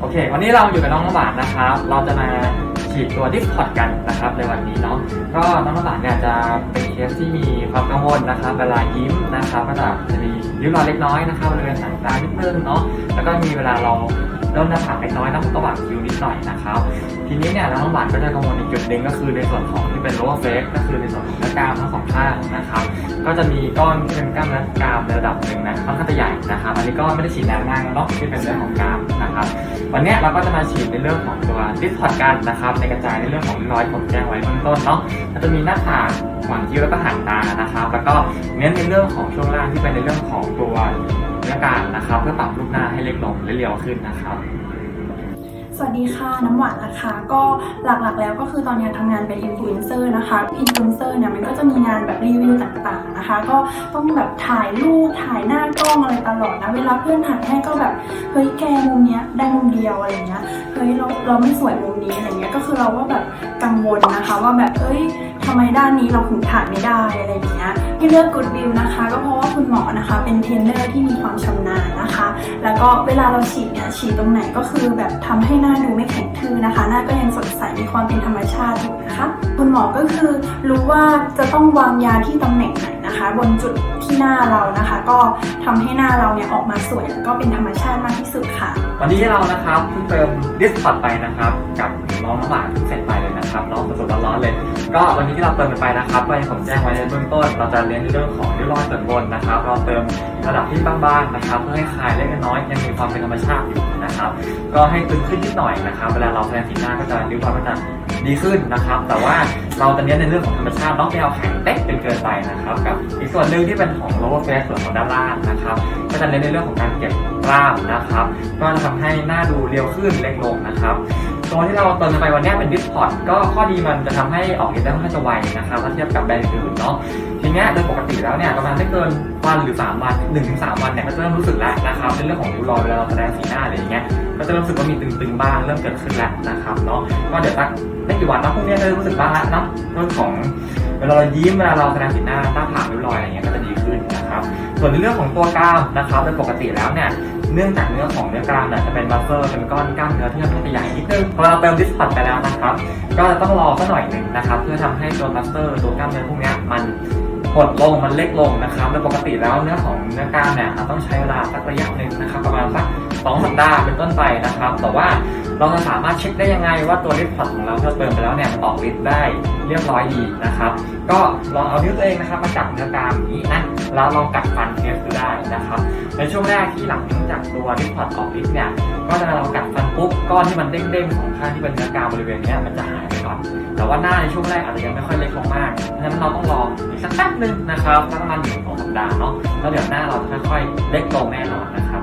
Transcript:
โอเค วันนี้เราอยู่กับน้องน้ำหวานนะครับ เราจะมา ฉีดตัวดิสพอดกันนะครับในวันนี้เนาะก็น้องน้ำหวานเนี่ยจะเป็นเคสที่มีความกังวลนะครับเวลายิ้มนะครับก็จะจะมีริ้วรอยเล็กน้อยนะครับบริเวณหางตานิดนึงเนาะแล้วก็มีเวลาเราด้นหน้าผากเล็กน้อยน้ำตะวันคิ้วนิดหน่อยนะครับ ทีนี้เนี่ยน้องน้ำหวานก็จะกังวลอีกจุดหนึ่งก็คือในส่วนของที่เป็น lower face ก็คือในส่วนของเนื้อกรามทั้งสองข้างนะครับ ก็จะมีก้อนที่เป็นกล้ามเนื้อกรามในระดับหนึ่งนะค่อนข้างจะใหญ่นะครับ อันนี้ก็ไม่ได้ฉีดนานมากเนาะที่เป็นเรื่องของกรามนะครับ วันนี้เราก็จะมาฉีดในเรื่องของตัวดิสพอร์ตกันนะครับในกระจายในเรื่องของรอยผมแจ้งไว้เบื้องต้นเนาะก็จะมีหน้าผากหว่างคิ้วแล้วก็หางตานะครับ แล้วก็เน้นในเรื่องของช่วงล่างที่เป็นในเรื่องของตัวเนื้อการนะครับ เพื่อปรับรูปหน้าให้เล็กลงและเรียวขึ้นนะครับ สวัสดีค่ะน้ำหวานนะคะ ก็หลักๆแล้วก็คือตอนนี้ทำงานเป็นอินฟลูเอนเซอร์นะคะอินฟลูเอนเซอร์เนี่ยมันก็จะมีงานแบบรีวิวต่างๆนะคะ ก็ต้องแบบถ่ายรูปถ่ายหน้ากล้องอะไรตลอดนะเวลาเพื่อนถ่ายให้ก็แบบเฮ้ยแกมุมเนี้ยได้มุมเดียวอะไรเงี้ยเฮ้ยเราเราไม่สวยมุมนี้อะไรเงี้ยก็คือเราก็แบบกังวลนะคะ ว่าแบบเอ้ยทำไมด้านนี้เราถึงถ่ายไม่ได้อะไรเงี้ย ที่เลือก Good View นะคะ ก็เพราะว่าคุณหมอนะคะ เป็นเทรนเนอร์ที่มีความชำนาญนะคะ แล้วก็เวลาเราฉีดเนี่ยฉีดตรงไหนก็คือแบบทำให้หน้าดูไม่แข็งทื่อนะคะ หน้าก็ยังสดใสมีความเป็นธรรมชาติอยู่นะคะคุณหมอก็คือรู้ว่าจะต้องวางยาที่ตำแหน่งไหนนะคะ บนจุดที่หน้าเรานะคะ ก็ทำให้หน้าเราเนี่ยออกมาสวยแล้วก็เป็นธรรมชาติมากที่สุดค่ะ วันนี้เรานะครับเพิ่งเติมดิสพอร์ตไปนะครับกับ น้อน้ำหวานเสร็จไปเลยนะครับน้องสดๆร้อนๆเลย ก็วันนี้ที่เราเติมกันไปนะครับก็อย่างผมแจ้งไว้ในเบื้องต้น เราจะเน้นในเรื่องของริ้วรอยส่วนบนนะครับ เราเติมระดับที่บางๆนะครับ เพื่อให้คลายเล็กน้อยยังมีความเป็นธรรมชาติอยู่นะครับ ก็ให้ตึงขึ้นนิดหน่อยนะครับ เวลาเราแสดงสีหน้าก็จะริ้วรอยก็จะดีขึ้นนะครับ แต่ว่าเราจะเน้นในเรื่องของธรรมชาติเน้องไม่เอาแข็งเต๊กจนเกินไปนะครับ กับอีกส่วนหนึ่งที่เป็นของ lower face ส่วนของด้านล่างนะครับ ก็จะเน้นในเรื่องของการเก็บกล้ามนะครับ ก็จะทำให้หน้าดูเรียวขึ้นเล็กลงนะครับ ตัวที่เราเติมไปวันนี้เป็นดิสพอร์ตก็ข้อดีมันจะทำให้ออกฤทธิ์ได้ค่อนข้างจะไวนะครับถ้าเทียบกับแบรนด์อื่นเนาะทีเนี้ยโดยปกติแล้วเนี่ยประมาณไม่เกินวันหรือ 3 วัน1-3ถึง3วันเนี่ยก็จะเริ่มรู้สึกแล้วนะครับในเรื่องของริ้วรอยเวลาเราแสดงสีหน้าอะไรอย่างเงี้ยก็จะเริ่มรู้สึกว่ามีตึงๆบ้างเริ่มเกิดขึ้นแล้วนะครับเนาะก็เดี๋ยวสักไม่กี่วันนะพวกนี้จะรู้สึกบ้างแล้วเนาะเรื่องของเวลาเรายิ้มเวลาเราแสดงสีหน้าหน้าผากริ้วรอยอะไรเงี้ยก็จะดีขึ้นนะครับส่วนในเรื่องของตัวกล้ามนะครับโดยปกติแล้วเนี่ย เนื่องจากเนื้อของเนื้อกล้ามเนี่ยจะเป็นมัสเซอร์เป็นก้อนกล้ามเนื้อที่ค่อนข้างจะใหญ่นิดนึงพอเราเติมดิสพอตไปแล้วนะครับ ก็ต้องรอสักหน่อยหนึ่งนะครับ เพื่อทำให้ตัวมัสเตอร์ตัวกล้ามเนื้อพวกนี้มันหดลงมันเล็กลงนะครับโดยปกติแล้วเนื้อของเนื้อกล้ามเนี่ยต้องใช้เวลาสักระยะหนึ่งนะครับ ประมาณสักสองสัปดาห์เป็นต้นไปนะครับ แต่ว่าเราจะสามารถเช็คได้ยังไงว่าตัวดิสพอตของเราที่เราเติมไปแล้วเนี่ยออกฤทธิ์ได้เรียบร้อยดีนะครับ ก็ลองเอานิ้วตัวเองนะครับมาจับเนื้อกล้ามนี้นะแล้วลองกัดฟันเทสดูได้นะครับ ในช่วงแรกที่หลังจากตัวที่พอดออกฤทธิ์เนี่ย ก็จะเรากัดฟันปุ๊บก้อนที่มันเด้งๆของข้างที่เป็นเนื้อกาวบริเวณเนี้ยมันจะหายไปก่อน แต่ว่าหน้าในช่วงแรกอาจจะยังไม่ค่อยเล็กลงมากเพราะฉะนั้นเราต้องรออีกสักแป๊บนึงนะครับสักประมาณหนึ่งสองสัปดาห์เนาะแล้วเดี๋ยวหน้าเราจะค่อยๆ เล็กลงแน่นอนนะครับ